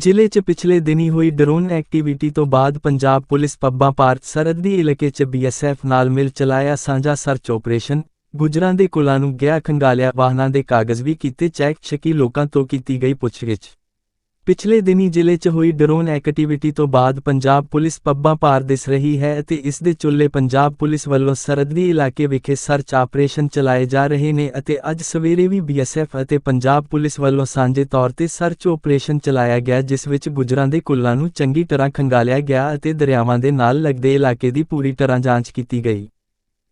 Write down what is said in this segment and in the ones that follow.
ਜ਼ਿਲ੍ਹੇ 'ਚ ਪਿਛਲੇ ਦਿਨੀ ਹੋਈ ਡਰੋਨ ਐਕਟੀਵਿਟੀ ਤੋਂ ਬਾਅਦ ਪੰਜਾਬ ਪੁਲਿਸ ਪੱਬਾਂ ਪਾਰਕ ਸਰਹੱਦੀ ਇਲਾਕੇ 'ਚ ਬੀਐਸਐਫ ਨਾਲ ਮਿਲ ਚਲਾਇਆ ਸਾਂਝਾ ਸਰਚ ਆਪਰੇਸ਼ਨ ਗੁਜਰਾਂ ਦੇ ਕੁਲਾਂ ਨੂੰ ਗਿਆ ਖੰਗਾਲਿਆ ਵਾਹਨਾਂ ਦੇ ਕਾਗਜ਼ ਵੀ ਕੀਤੇ ਚੈੱਕ ਸ਼ੱਕੀ ਲੋਕਾਂ ਤੋਂ ਕੀਤੀ ਗਈ ਪੁੱਛਗਿੱਛ। ਪਿਛਲੇ ਦਿਨੀ ਜ਼ਿਲ੍ਹੇ 'ਚ ਹੋਈ ਡਰੋਨ ਐਕਟੀਵਿਟੀ ਤੋਂ ਬਾਅਦ ਪੰਜਾਬ ਪੁਲਿਸ ਪੱਬਾਂ ਭਾਰ ਦਿਸ ਰਹੀ ਹੈ ਅਤੇ ਇਸ ਦੇ ਚੁੱਲ੍ਹੇ ਪੰਜਾਬ ਪੁਲਿਸ ਵੱਲੋਂ ਸਰਹੱਦੀ ਇਲਾਕੇ ਵਿਖੇ ਸਰਚ ਆਪਰੇਸ਼ਨ ਚਲਾਏ ਜਾ ਰਹੇ ਨੇ ਅਤੇ ਅੱਜ ਸਵੇਰੇ ਵੀ ਬੀਐਸਐਫ ਅਤੇ ਪੰਜਾਬ ਪੁਲਿਸ ਵੱਲੋਂ ਸਾਂਝੇ ਤੌਰ ਤੇ ਸਰਚ ਆਪਰੇਸ਼ਨ ਚਲਾਇਆ ਗਿਆ, ਜਿਸ ਵਿੱਚ ਗੁਜਰਾਂ ਦੇ ਕੁੱਲਾਂ ਨੂੰ ਚੰਗੀ ਤਰ੍ਹਾਂ ਖੰਗਾਲਿਆ ਗਿਆ ਅਤੇ ਦਰਿਆਵਾਂ ਦੇ ਨਾਲ ਲੱਗਦੇ ਇਲਾਕੇ ਦੀ ਪੂਰੀ ਤਰ੍ਹਾਂ ਜਾਂਚ ਕੀਤੀ ਗਈ।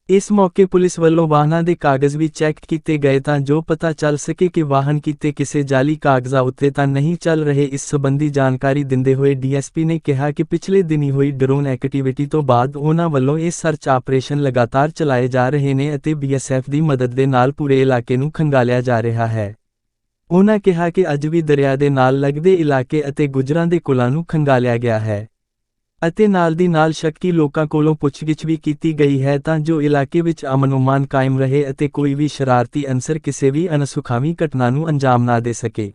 ਇਸ ਮੌਕੇ ਪੁਲਿਸ ਵੱਲੋਂ ਵਾਹਨਾਂ ਦੇ ਕਾਗਜ਼ ਵੀ ਚੈੱਕ ਕੀਤੇ ਗਏ ਤਾਂ ਜੋ ਪਤਾ ਚੱਲ ਸਕੇ ਕਿ ਵਾਹਨ ਕੀਤੇ ਕਿਸੇ ਜਾਲੀ ਕਾਗਜ਼ਾਂ ਉੱਤੇ ਤਾਂ ਨਹੀਂ ਚੱਲ ਰਹੇ, ਇਸ ਸਬੰਧੀ ਜਾਣਕਾਰੀ ਦਿੰਦੇ ਹੋਏ ਡੀਐਸਪੀ ਨੇ ਕਿਹਾ ਕਿ ਪਿਛਲੇ ਦਿਨੀ ਹੋਈ ਡਰੋਨ ਐਕਟੀਵਿਟੀ ਤੋਂ ਬਾਅਦ ਉਹਨਾਂ ਵੱਲੋਂ ਇਹ ਸਰਚ ਆਪਰੇਸ਼ਨ ਲਗਾਤਾਰ ਚਲਾਏ ਜਾ ਰਹੇ ਨੇ ਅਤੇ ਬੀਐਸਐਫ ਦੀ ਮਦਦ ਦੇ ਨਾਲ ਪੂਰੇ ਇਲਾਕੇ ਨੂੰ ਖੰਗਾਲਿਆ ਜਾ ਰਿਹਾ ਹੈ। ਉਹਨਾਂ ਕਿਹਾ ਕਿ ਅੱਜ ਵੀ ਦਰਿਆ ਦੇ ਨਾਲ ਲੱਗਦੇ ਇਲਾਕੇ ਅਤੇ ਗੁਜਰਾਂ ਦੇ ਕੁਲਾਂ ਨੂੰ ਖੰਗਾਲਿਆ ਗਿਆ ਹੈ। ਅਤੇ ਨਾਲ ਦੀ ਨਾਲ ਸ਼ੱਕੀ ਲੋਕਾਂ ਕੋਲੋਂ ਪੁੱਛਗਿੱਛ ਵੀ ਕੀਤੀ ਗਈ ਹੈ ਤਾਂ ਜੋ ਇਲਾਕੇ ਵਿੱਚ ਅਮਨ-ਉਮਾਨ ਕਾਇਮ ਰਹੇ ਅਤੇ ਕੋਈ ਵੀ ਸ਼ਰਾਰਤੀ ਅਨਸਰ ਕਿਸੇ ਵੀ ਅਨਸੁਖਾਵੀ ਘਟਨਾ ਨੂੰ ਅੰਜਾਮ ਨਾ ਦੇ ਸਕੇ।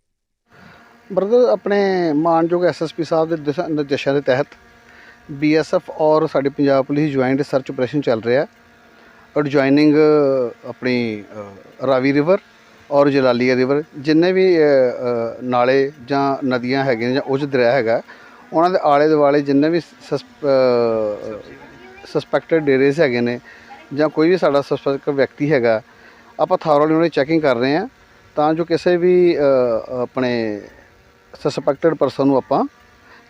ਬ੍ਰਦਰ ਆਪਣੇ ਮਾਨਯੋਗ ਐਸਐਸਪੀ ਸਾਹਿਬ ਦੇ ਦਿਸ਼ਾ ਨਿਰਦੇਸ਼ਾਂ ਦੇ ਤਹਿਤ ਬੀਐਸਐਫ ਔਰ ਸਾਡੇ Punjab police joint search operation ਚੱਲ ਰਿਹਾ ਔਰ ਜੁਆਇਨਿੰਗ ਆਪਣੀ ਰਾਵੀ ਰਿਵਰ ਔਰ ਜਲਾਲੀਆ ਰਿਵਰ ਜਿੰਨੇ ਵੀ ਨਾਲੇ ਜਾਂ ਨਦੀਆਂ ਹੈਗੀਆਂ ਜਾਂ ਉੱਚ ਦਰਿਆ ਹੈਗਾ ਉਹਨਾਂ ਦੇ ਆਲੇ ਦੁਆਲੇ ਜਿੰਨੇ ਵੀ ਸਸਪੈਕਟਡ ਡੇਰੇਸ ਹੈਗੇ ਨੇ ਜਾਂ ਕੋਈ ਵੀ ਸਾਡਾ ਸਸਪੈਕਟ ਵਿਅਕਤੀ ਹੈਗਾ ਆਪਾਂ ਥਾਰੋਲੀ ਉਹਨਾਂ ਦੀ ਚੈਕਿੰਗ ਕਰ ਰਹੇ ਹਾਂ ਤਾਂ ਜੋ ਕਿਸੇ ਵੀ ਆਪਣੇ ਸਸਪੈਕਟਡ ਪਰਸਨ ਨੂੰ ਆਪਾਂ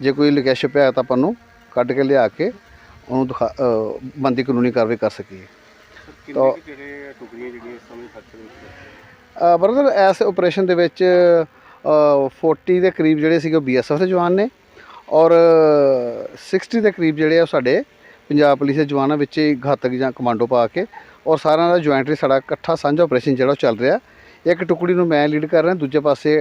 ਜੇ ਕੋਈ ਲਿਕੇਸ਼ ਪਿਆ ਤਾਂ ਆਪਾਂ ਨੂੰ ਕੱਢ ਕੇ ਲਿਆ ਕੇ ਉਹਨੂੰ ਦਿਖਾ ਅ, ਬਣਦੀ ਕਾਨੂੰਨੀ ਕਾਰਵਾਈ ਕਰ ਸਕੀਏ। ਤਾਂ- ਕੁ ਜਿਹੜੇ ਟੁਕੜੀਆਂ ਜਿਹੜੀਆਂ ਇਸ ਸਮੇਂ ਖਰਚ ਬ੍ਰਦਰ ਐਸ ਆਪਰੇਸ਼ਨ ਦੇ ਵਿੱਚ ਅ, 40 ਦੇ ਕਰੀਬ ਜਿਹੜੇ ਸੀਗੇ ਬੀਐਸਐਫ ਦੇ ਜਵਾਨ ਨੇ। ਔਰ 60 ਦੇ ਕਰੀਬ ਜਿਹੜੇ ਆ ਸਾਡੇ ਪੰਜਾਬ ਪੁਲਿਸ ਦੇ ਜਵਾਨਾਂ ਵਿੱਚ ਹੀ ਘਾਤਕ ਜਾਂ ਕਮਾਂਡੋ ਪਾ ਕੇ ਔਰ ਸਾਰਿਆਂ ਦਾ ਜੁਆਇੰਟਲੀ ਸਾਡਾ ਇਕੱਠਾ ਸਾਂਝਾ ਆਪਰੇਸ਼ਨ ਜਿਹੜਾ ਚੱਲ ਰਿਹਾ। ਇੱਕ ਟੁਕੜੀ ਨੂੰ ਮੈਂ ਲੀਡ ਕਰ ਰਿਹਾ ਦੂਜੇ ਪਾਸੇ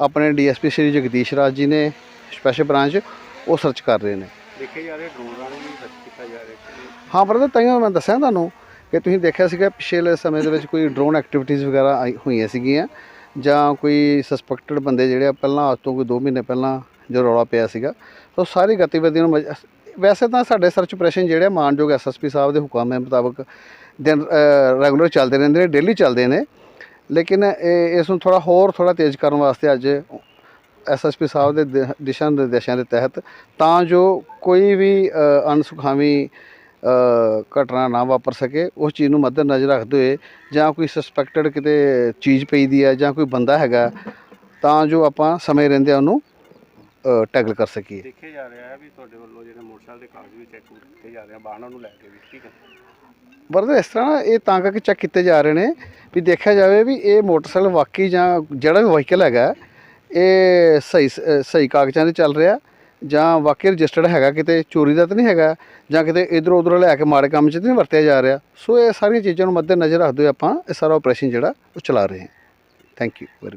ਆਪਣੇ ਡੀਐਸਪੀ ਸ਼੍ਰੀ ਜਗਦੀਸ਼ ਰਾਜ ਜੀ ਨੇ ਸਪੈਸ਼ਲ ਬ੍ਰਾਂਚ ਉਹ ਸਰਚ ਕਰ ਰਹੇ ਨੇ। ਦੇਖੇ ਜਾ ਰਹੇ ਡਰੋਨ ਰਾਹੀਂ ਵੀ ਸਰਚ ਕੀਤਾ ਜਾ ਰਿਹਾ ਹੈ ਬ੍ਰਦਰ ਤਾਈਓ ਮੈਂ ਦੱਸਿਆ ਤੁਹਾਨੂੰ ਕਿ ਤੁਸੀਂ ਦੇਖਿਆ ਸੀਗਾ ਪਿਛਲੇ ਸਮੇਂ ਦੇ ਵਿੱਚ ਕੋਈ ਡਰੋਨ ਐਕਟੀਵਿਟੀਜ਼ ਵਗੈਰਾ ਹੋਈਆਂ ਸੀਗੀਆਂ ਜਾਂ ਕੋਈ ਸਸਪੈਕਟਡ ਬੰਦੇ ਜਿਹੜੇ ਆ ਪਹਿਲਾਂ ਅੱਜ ਤੋਂ ਕੋਈ 2 ਮਹੀਨੇ ਪਹਿਲਾਂ ਜੋ ਰੌਲਾ ਪਿਆ ਸੀਗਾ ਸੋ ਸਾਰੀ ਗਤੀਵਿਧੀਆਂ ਨੂੰ ਮਜ- ਵੈਸੇ ਤਾਂ ਸਾਡੇ ਸਰਚ ਆਪਰੇਸ਼ਨ ਜਿਹੜੇ ਆ ਮਾਨਯੋਗ ਐਸਐਸਪੀ ਸਾਹਿਬ ਦੇ ਹੁਕਮ ਦੇ ਮੁਤਾਬਕ ਦਿਨ ਰੈਗੂਲਰ ਚੱਲਦੇ ਰਹਿੰਦੇ ਨੇ ਡੇਲੀ ਚੱਲਦੇ ਨੇ। ਲੇਕਿਨ ਇਹ ਇਸ ਨੂੰ ਥੋੜਾ ਹੋਰ ਥੋੜਾ ਤੇਜ਼ ਕਰਨ ਵਾਸਤੇ ਅੱਜ ਐਸਐਸਪੀ ਸਾਹਿਬ ਦੇ ਦਿਸ਼ਾ ਨਿਰਦੇਸ਼ਾਂ ਦੇ ਤਹਿਤ ਤਾਂ ਜੋ ਕੋਈ ਵੀ ਅ, ਅਣਸੁਖਾਵੀਂ ਘਟਨਾ ਨਾ ਵਾਪਰ ਸਕੇ ਉਸ ਚੀਜ਼ ਨੂੰ ਮੱਦੇ ਨਜ਼ਰ ਰੱਖਦੇ ਹੋਏ ਜਾਂ ਕੋਈ ਸਸਪੈਕਟਡ ਕਿਤੇ ਚੀਜ਼ ਪਈ ਦੀ ਹੈ ਜਾਂ ਕੋਈ ਬੰਦਾ ਹੈਗਾ ਤਾਂ ਜੋ ਆਪਾਂ ਸਮੇਂ ਰਹਿੰਦੇ ਉਹਨੂੰ ਟੈਗਲ ਕਰ ਸਕੀਏ। ਦੇਖਿਆ ਜਾ ਰਿਹਾ ਹੈ ਵੀ ਤੁਹਾਡੇ ਵੱਲੋਂ ਜਿਹੜੇ ਮੋਟਰਸਾਈਕਲ ਦੇ ਕਾਗਜ਼ ਵੀ ਚੈੱਕ ਕੀਤੇ ਜਾ ਰਹੇ ਆ ਵਾਹਨਾਂ ਨੂੰ ਲੈ ਕੇ ਵੀ ਠੀਕ ਹੈ। ਬਰਦਰ ਇਸ ਤਰ੍ਹਾਂ ਇਹ ਤਾਂ ਕਰਕੇ ਚੈੱਕ ਕੀਤੇ ਜਾ ਰਹੇ ਨੇ ਵੀ ਦੇਖਿਆ ਜਾਵੇ ਵੀ ਇਹ ਮੋਟਰਸਾਈਕਲ ਵਾਕਈ ਜਾਂ ਜਿਹੜਾ ਵੀ ਵਹੀਕਲ ਹੈਗਾ ਇਹ ਸਹੀ ਸਹੀ ਕਾਗਜ਼ਾਂ ਤੇ ਚੱਲ ਰਿਹਾ ਜਾਂ ਵਾਕਈ ਰਜਿਸਟਰਡ ਹੈਗਾ ਕਿਤੇ ਚੋਰੀ ਦਾ ਤਾਂ ਨਹੀਂ ਹੈਗਾ ਜਾਂ ਕਿਤੇ ਇਧਰ ਉਧਰ ਲੈ ਕੇ ਮਾੜੇ ਕੰਮ 'ਚ ਤਾਂ ਨਹੀਂ ਵਰਤਿਆ ਜਾ ਰਿਹਾ। ਸੋ ਇਹ ਸਾਰੀਆਂ ਚੀਜ਼ਾਂ ਨੂੰ ਮੱਦੇ ਨਜ਼ਰ ਰੱਖਦੇ ਹੋਏ ਆਪਾਂ ਇਹ ਸਾਰਾ ਆਪਰੇਸ਼ਨ ਜਿਹੜਾ ਉਹ ਚਲਾ ਰਹੇ ਹਾਂ। Thank you very